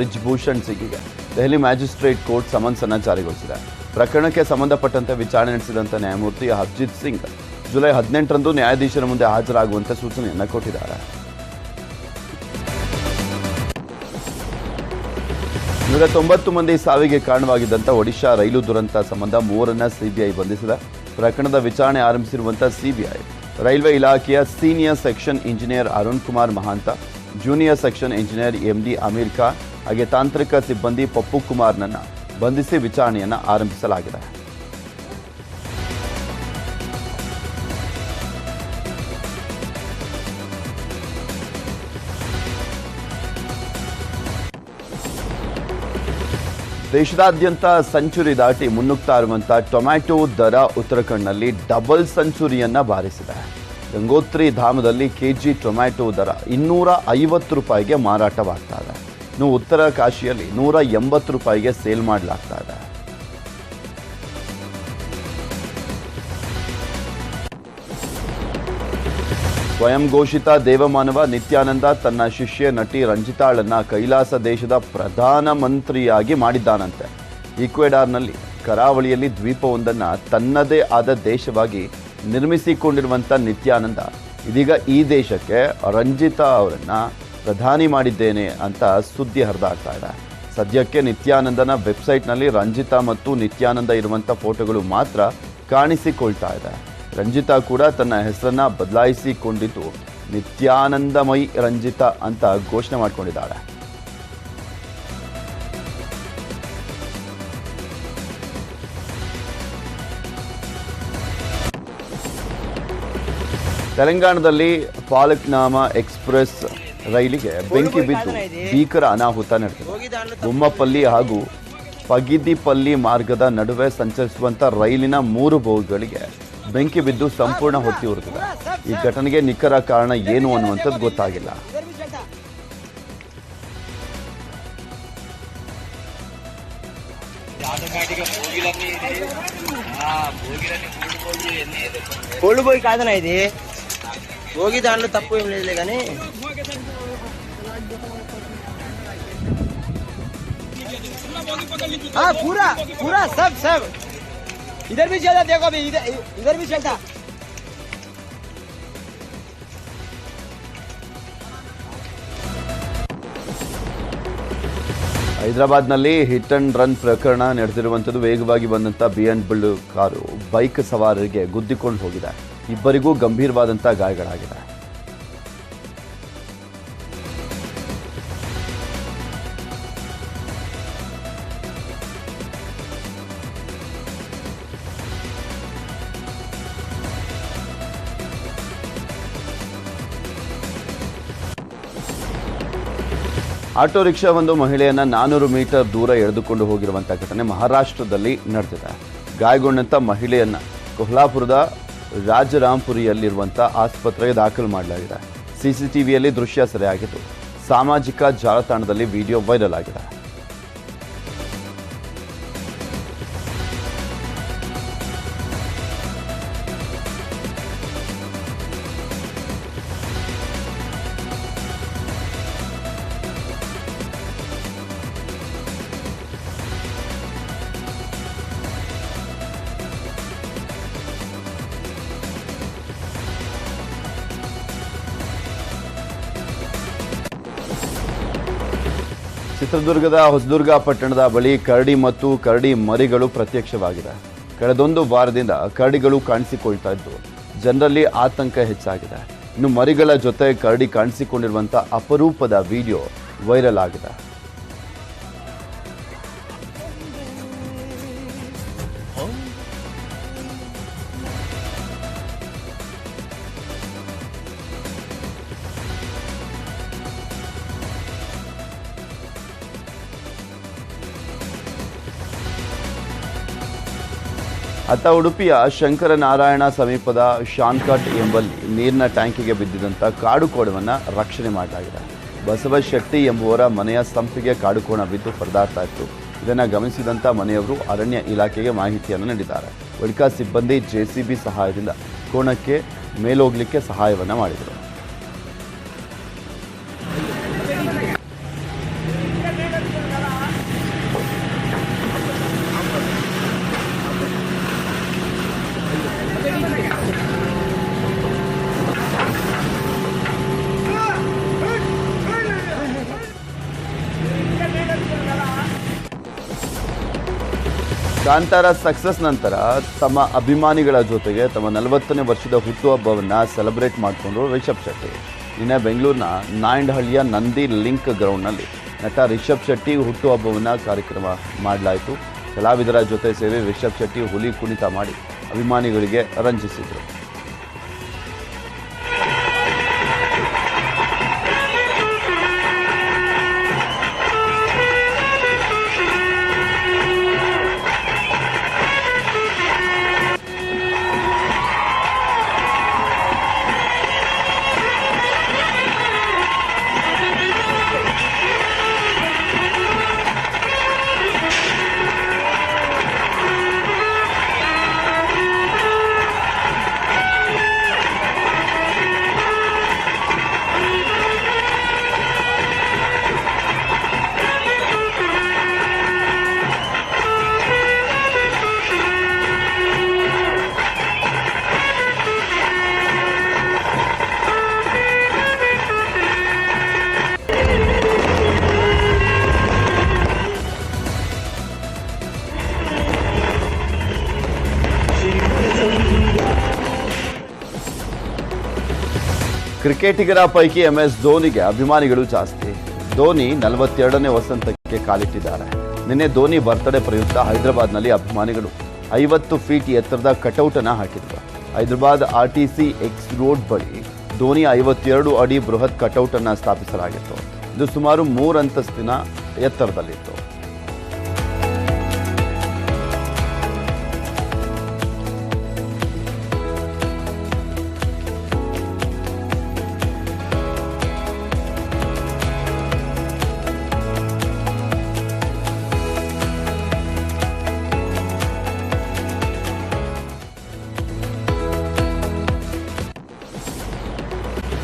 ಬ್ರಿಜ್ಭೂಷಣ್ ಸಿಂಗ್ಗೆ Delhi magistrate court summons ಅನ್ನು ಜಾರಿಗೊಳಿಸಿದೆ. ಪ್ರಕರಣಕ್ಕೆ ಸಂಬಂಧಪಟ್ಟಂತೆ ವಿಚಾರಣೆ ನಡೆಸಿದಂತ ನ್ಯಾಯಮೂರ್ತಿ ಹರ್ಜಿತ್ ಸಿಂಗ್ ಜುಲೈ ಹದಿನೆಂಟರಂದು ನ್ಯಾಯಾಧೀಶರ ಮುಂದೆ ಹಾಜರಾಗುವಂತೆ ಸೂಚನೆಯನ್ನು ಕೊಟ್ಟಿದ್ದಾರೆ. ನೂರ ತೊಂಬತ್ತು ಮಂದಿ ಸಾವಿಗೆ ಕಾರಣವಾಗಿದ್ದಂಥ ಒಡಿಶಾ ರೈಲು ದುರಂತ ಸಂಬಂಧ ಮೂವರನ್ನ ಸಿಬಿಐ ಬಂಧಿಸಿದೆ. ಪ್ರಕರಣದ ವಿಚಾರಣೆ ಆರಂಭಿಸಿರುವಂತಹ ಸಿಬಿಐ, ರೈಲ್ವೆ ಇಲಾಖೆಯ senior section engineer Arun Kumar Mahanta, junior section engineer MD Amir Khan ಹಾಗೆ ತಾಂತ್ರಿಕ ಸಿಬ್ಬಂದಿ ಪಪ್ಪು ಕುಮಾರ್ನನ್ನ ಬಂಧಿಸಿ ವಿಚಾರಣೆಯನ್ನ ಆರಂಭಿಸಲಾಗಿದೆ. ದೇಶದಾದ್ಯಂತ ಸೆಂಚುರಿ ದಾಟಿ ಮುನ್ನುಗ್ತಾ ಇರುವಂಥ ಟೊಮ್ಯಾಟೊ ದರ ಉತ್ತರಾಖಂಡ್ನಲ್ಲಿ ಡಬಲ್ ಸೆಂಚುರಿಯನ್ನ ಬಾರಿಸಿದೆ. ಗಂಗೋತ್ರಿ ಧಾಮದಲ್ಲಿ ಕೆಜಿ ಟೊಮ್ಯಾಟೊ ದರ ಇನ್ನೂರ ಐವತ್ತು ರೂಪಾಯಿಗೆ ಮಾರಾಟವಾಗ್ತಾ ಇದೆ. ಇನ್ನು ಉತ್ತರ ಕಾಶಿಯಲ್ಲಿ ನೂರ ಎಂಬತ್ತು ರೂಪಾಯಿಗೆ ಸೇಲ್ ಮಾಡಲಾಗ್ತಾ ಸ್ವಯಂ ಘೋಷಿತ ದೇವಮಾನವ ನಿತ್ಯಾನಂದ ತನ್ನ ಶಿಷ್ಯ ನಟಿ ರಂಜಿತಾಳನ್ನ ಕೈಲಾಸ ದೇಶದ ಪ್ರಧಾನ ಮಂತ್ರಿಯಾಗಿ ಮಾಡಿದ್ದಾನಂತೆ. ಈಕ್ವೆಡಾರ್ನಲ್ಲಿ ಕರಾವಳಿಯಲ್ಲಿ ದ್ವೀಪವೊಂದನ್ನು ತನ್ನದೇ ಆದ ದೇಶವಾಗಿ ನಿರ್ಮಿಸಿಕೊಂಡಿರುವಂಥ ನಿತ್ಯಾನಂದ. ಇದೀಗ ಈ ದೇಶಕ್ಕೆ ರಂಜಿತಾ ಅವರನ್ನ ಪ್ರಧಾನಿ ಮಾಡಿದ್ದೇನೆ ಅಂತ ಸುದ್ದಿ ಹರಿದಾಡ್ತಾ ಇದೆ. ಸದ್ಯಕ್ಕೆ ನಿತ್ಯಾನಂದನ ವೆಬ್ಸೈಟ್ನಲ್ಲಿ ರಂಜಿತಾ ಮತ್ತು ನಿತ್ಯಾನಂದ ಇರುವಂಥ ಫೋಟೋಗಳು ಮಾತ್ರ ಕಾಣಿಸಿಕೊಳ್ತಾ ಇದೆ. ರಂಜಿತಾ ಕೂಡ ತನ್ನ ಹೆಸರನ್ನು ಬದಲಾಯಿಸಿಕೊಂಡಿದ್ದು, ನಿತ್ಯಾನಂದಮಯಿ ರಂಜಿತಾ ಅಂತ ಘೋಷಣೆ ಮಾಡಿಕೊಂಡಿದ್ದಾಳೆ. ತೆಲಂಗಾಣದಲ್ಲಿ ಪಾಲಕ್ನಾಮ ಎಕ್ಸ್ಪ್ರೆಸ್ ರೈಲಿಗೆ ಬೆಂಕಿ ಬಿದ್ದು ಭೀಕರ ಅನಾಹುತ ನಡೆದಿದೆ ಬೊಮ್ಮಪಲ್ಲಿ ಹಾಗೂ ಪಗಿದಿಪಲ್ಲಿ ಮಾರ್ಗದ ನಡುವೆ ಸಂಚರಿಸುವಂತ ರೈಲಿನ ಮೂರು ಬೋಗಿಗಳಿಗೆ ಬೆಂಕಿ ಬಿದ್ದು ಸಂಪೂರ್ಣ ಹೊತ್ತಿ ಉರಿದಿದೆ ಈ ಘಟನೆಗೆ ನಿಖರ ಕಾರಣ ಏನು ಅನ್ನುವಂಥದ್ದು ಗೊತ್ತಾಗಿಲ್ಲ కోల్డ్ పోయి కాదనా ఇది భోగి దాంట్లో తప్పు ఏం లేదులే కానీ हाँ पूरा पूरा सब सब इधर भी चलता देखो अभी इधर इधर भी चलता ಹೈದರಾಬಾದ್ನಲ್ಲಿ ಹಿಟ್ ಅಂಡ್ ರನ್ ಪ್ರಕರಣ ನಡೆದಿರುವಂಥದ್ದು ವೇಗವಾಗಿ ಬಂದಂಥ B N build car bike ಸವಾರರಿಗೆ ಗುದ್ದಿಕೊಂಡು ಹೋಗಿದೆ ಇಬ್ಬರಿಗೂ ಗಂಭೀರವಾದಂಥ ಗಾಯಗಳಾಗಿದೆ ಆಟೋ ರಿಕ್ಷಾ ಒಂದು ಮಹಿಳೆಯನ್ನ ನಾನೂರು ಮೀಟರ್ ದೂರ ಎಳೆದುಕೊಂಡು ಹೋಗಿರುವಂಥ ಘಟನೆ ಮಹಾರಾಷ್ಟ್ರದಲ್ಲಿ ನಡೆದಿದೆ. ಗಾಯಗೊಂಡಂಥ ಮಹಿಳೆಯನ್ನು ಕೊಹ್ಲಾಪುರದ ರಾಜರಾಂಪುರಿಯಲ್ಲಿರುವಂಥ ಆಸ್ಪತ್ರೆಗೆ ದಾಖಲು ಮಾಡಲಾಗಿದೆ. ಸಿಸಿಟಿವಿಯಲ್ಲಿ ದೃಶ್ಯ ಸೆರೆಯಾಗಿದ್ದು, ಸಾಮಾಜಿಕ ಜಾಲತಾಣದಲ್ಲಿ ವಿಡಿಯೋ ವೈರಲ್ ಆಗಿದೆ. ಚಿತ್ರದುರ್ಗದ ಹೊಸದುರ್ಗ ಪಟ್ಟಣದ ಬಳಿ ಕರಡಿ ಮತ್ತು ಕರಡಿ ಮರಿಗಳು ಪ್ರತ್ಯಕ್ಷವಾಗಿದೆ ಕಳೆದೊಂದು ವಾರದಿಂದ ಕರಡಿಗಳು ಕಾಣಿಸಿಕೊಳ್ತಾ ಇದ್ದು, ಜನರಲ್ಲಿ ಆತಂಕ ಹೆಚ್ಚಾಗಿದೆ. ಇನ್ನು ಮರಿಗಳ ಜೊತೆ ಕರಡಿ ಕಾಣಿಸಿಕೊಂಡಿರುವಂಥ ಅಪರೂಪದ ವಿಡಿಯೋ ವೈರಲ್ ಆಗಿದೆ. ಅತ್ತ ಉಡುಪಿಯ ಶಂಕರನಾರಾಯಣ ಸಮೀಪದ ಶಾನ್ಕಟ್ ಎಂಬಲ್ಲಿ ನೀರಿನ ಟ್ಯಾಂಕಿಗೆ ಬಿದ್ದಿದ್ದಂಥ ಕಾಡು ಕೋಣವನ್ನು ರಕ್ಷಣೆ ಮಾಡಲಾಗಿದೆ. ಬಸವಶೆಟ್ಟಿ ಎಂಬುವರ ಮನೆಯ ಸಂಪಿಗೆ ಕಾಡು ಕೋಣ ಬಿದ್ದು ಪರದಾಡ್ತಾ ಇತ್ತು. ಇದನ್ನು ಗಮನಿಸಿದಂಥ ಮನೆಯವರು ಅರಣ್ಯ ಇಲಾಖೆಗೆ ಮಾಹಿತಿಯನ್ನು ನೀಡಿದ್ದಾರೆ. ಬಳಿಕ ಸಿಬ್ಬಂದಿ ಜೆಸಿಬಿ ಸಹಾಯದಿಂದ ಕೋಣಕ್ಕೆ ಮೇಲೋಗ್ಲಿಕ್ಕೆ ಸಹಾಯವನ್ನು ಮಾಡಿದರು. ಕಾಂತಾರ ಸಕ್ಸಸ್ ನಂತರ ತಮ್ಮ ಅಭಿಮಾನಿಗಳ ಜೊತೆಗೆ ತಮ್ಮ ನಲವತ್ತನೇ ವರ್ಷದ ಹುಟ್ಟುಹಬ್ಬವನ್ನು ಸೆಲೆಬ್ರೇಟ್ ಮಾಡಿಕೊಂಡ್ರು ರಿಷಬ್ ಶೆಟ್ಟಿ. ನಿನ್ನೆ ಬೆಂಗಳೂರಿನ ನಾಯಂಡಹಳ್ಳಿಯ ನಂದಿ ಲಿಂಕ್ ಗ್ರೌಂಡ್ನಲ್ಲಿ ನಟ ರಿಷಬ್ ಶೆಟ್ಟಿ ಹುಟ್ಟುಹಬ್ಬವನ್ನು ಕಾರ್ಯಕ್ರಮ ಮಾಡಲಾಯಿತು. ಕಲಾವಿದರ ಜೊತೆ ಸೇರಿ ರಿಷಬ್ ಶೆಟ್ಟಿ ಹುಲಿ ಕುಣಿತ ಮಾಡಿ ಅಭಿಮಾನಿಗಳಿಗೆ ರಂಜಿಸಿದರು. ಕ್ರಿಕೆಟಿಗರ ಪೈಕಿ ಎಂ ಎಸ್ ಧೋನಿಗೆ ಅಭಿಮಾನಿಗಳು ಜಾಸ್ತಿ. ಧೋನಿ ನಲವತ್ತೆರಡನೇ ವಸಂತಕ್ಕೆ ಕಾಲಿಟ್ಟಿದ್ದಾರೆ. ನಿನ್ನೆ ಧೋನಿ ಬರ್ತ್ಡೇ ಪ್ರಯುಕ್ತ ಹೈದರಾಬಾದ್ನಲ್ಲಿ ಅಭಿಮಾನಿಗಳು ಐವತ್ತು ಫೀಟ್ ಎತ್ತರದ ಕಟೌಟನ್ನು ಹಾಕಿದ್ರು. Hyderabad R T C X road ಬಳಿ ಧೋನಿ ಐವತ್ತೆರಡು ಅಡಿ ಬೃಹತ್ ಕಟೌಟನ್ನು ಸ್ಥಾಪಿಸಲಾಗಿತ್ತು. ಇದು ಸುಮಾರು ಮೂರು ಅಂತಸ್ತಿನ ಎತ್ತರದಲ್ಲಿತ್ತು.